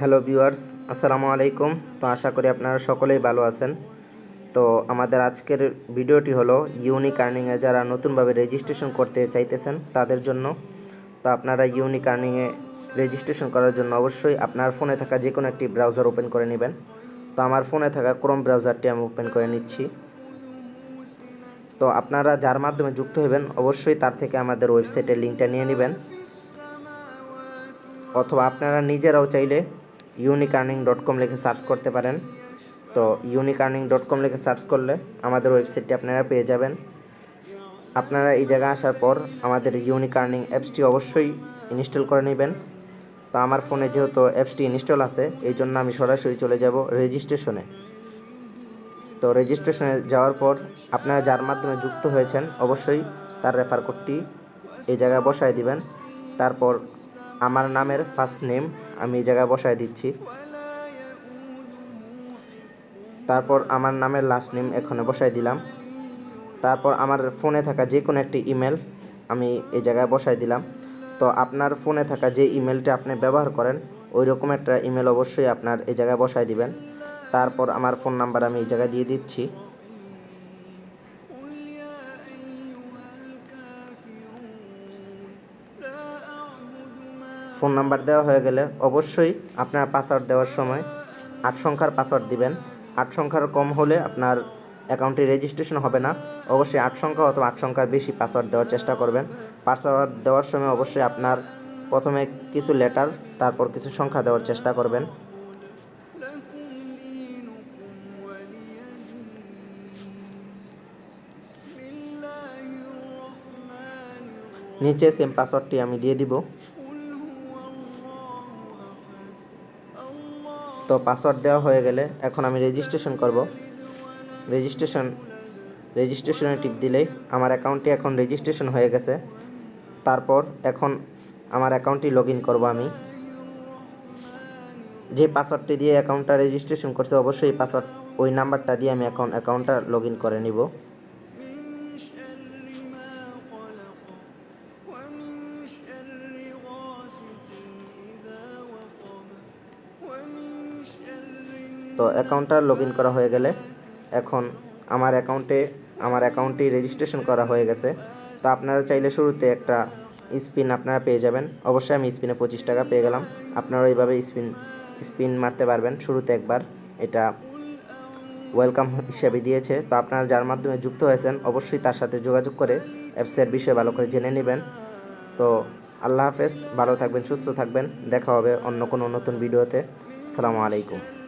Hello viewers, আসসালামু আলাইকুম। তো আশা করি আপনারা সকলেই ভালো আছেন। তো আমাদের আজকের ভিডিওটি হলো ইউনিক আর্নিংয়ে যারা নতুনভাবে রেজিস্ট্রেশন করতে চাইতেছেন তাদের জন্য। তো আপনারা ইউনিক আর্নিংয়ে রেজিস্ট্রেশন করার জন্য অবশ্যই আপনার ফোনে থাকা যে কোনো একটি ব্রাউজার ওপেন করে নেবেন। তো আমার ফোনে থাকা ক্রোম ব্রাউজারটি আমি ওপেন করে নিচ্ছি। তো আপনারা যার মাধ্যমে যুক্ত হবেন অবশ্যই তার থেকে আমাদের ওয়েবসাইটের লিঙ্কটা নিয়ে নেবেন। অথবা আপনারা নিজেরাও চাইলে ইউনিক আর্নিং ডট কম লিখে সার্চ করতে পারেন। তো ইউনিক আর্নিং ডট কম লিখে সার্চ করলে আমাদের ওয়েবসাইটটি আপনারা পেয়ে যাবেন। আপনারা এই জায়গায় আসার পর আমাদের ইউনিক আর্নিং অ্যাপসটি অবশ্যই ইনস্টল করে নেবেন। তো আমার ফোনে যেহেতু অ্যাপসটি ইনস্টল আছে, এই জন্য আমি সরাসরি চলে যাব রেজিস্ট্রেশনে তো রেজিস্ট্রেশনে যাওয়ার পর আপনারা যার মাধ্যমে যুক্ত হয়েছেন, অবশ্যই তার রেফার কোডটি এই জায়গায় বসায় দিবেন। তারপর আমার নামের ফার্স্ট নেম আমি এই জায়গায় বসায় দিচ্ছি। তারপর আমার নামের লাস্ট নেম এখানে বসায় দিলাম। তারপর আমার ফোনে থাকা যে কোনো একটি ইমেল আমি এই জায়গায় বসায় দিলাম। তো আপনার ফোনে থাকা যে ইমেলটা আপনি ব্যবহার করেন ওই রকম একটা ইমেল অবশ্যই আপনার এই জায়গায় বসায় দিবেন। তারপর আমার ফোন নাম্বার আমি এই জায়গায় দিয়ে দিচ্ছি। ফোন নাম্বার দেওয়া হয়ে গেলে অবশ্যই আপনার পাসওয়ার্ড দেওয়ার সময় আট সংখ্যার পাসওয়ার্ড দিবেন। আট সংখ্যার কম হলে আপনার অ্যাকাউন্টটি রেজিস্ট্রেশন হবে না। অবশ্যই আট সংখ্যা অথবা আট সংখ্যার বেশি পাসওয়ার্ড দেওয়ার চেষ্টা করবেন। পাসওয়ার্ড দেওয়ার সময় অবশ্যই আপনার প্রথমে কিছু লেটার তারপর কিছু সংখ্যা দেওয়ার চেষ্টা করবেন। নিচে সেম পাসওয়ার্ডটি আমি দিয়ে দিব। তো পাসওয়ার্ড দেওয়া হয়ে গেলে এখন আমি রেজিস্ট্রেশন করব। রেজিস্ট্রেশন রেজিস্ট্রেশনে টিপ দিলেই আমার অ্যাকাউন্টটি এখন রেজিস্ট্রেশন হয়ে গেছে। তারপর এখন আমার অ্যাকাউন্টটি লগ ইন করব আমি। যে পাসওয়ার্ডটি দিয়ে অ্যাকাউন্টটা রেজিস্ট্রেশন করছে, অবশ্যই পাসওয়ার্ড ওই নাম্বারটা দিয়ে আমি এখন অ্যাকাউন্টটা লগ ইন করে নিব। তো অ্যাকাউন্টটা লগ করা হয়ে গেলে এখন আমার অ্যাকাউন্টে আমার অ্যাকাউন্টটি রেজিস্ট্রেশন করা হয়ে গেছে। তো আপনারা চাইলে শুরুতে একটা স্পিন আপনারা পেয়ে যাবেন। অবশ্যই আমি স্পিনে পঁচিশ টাকা পেয়ে গেলাম। আপনারা এইভাবে স্পিন স্পিন মারতে পারবেন। শুরুতে একবার এটা ওয়েলকাম হিসেবে দিয়েছে। তো আপনারা যার মাধ্যমে যুক্ত হয়েছেন, অবশ্যই তার সাথে যোগাযোগ করে অ্যাপসের বিষয়ে ভালো করে জেনে নেবেন। তো আল্লাহ হাফেজ, ভালো থাকবেন, সুস্থ থাকবেন। দেখা হবে অন্য কোনো নতুন ভিডিওতে। আসসালামু আলাইকুম।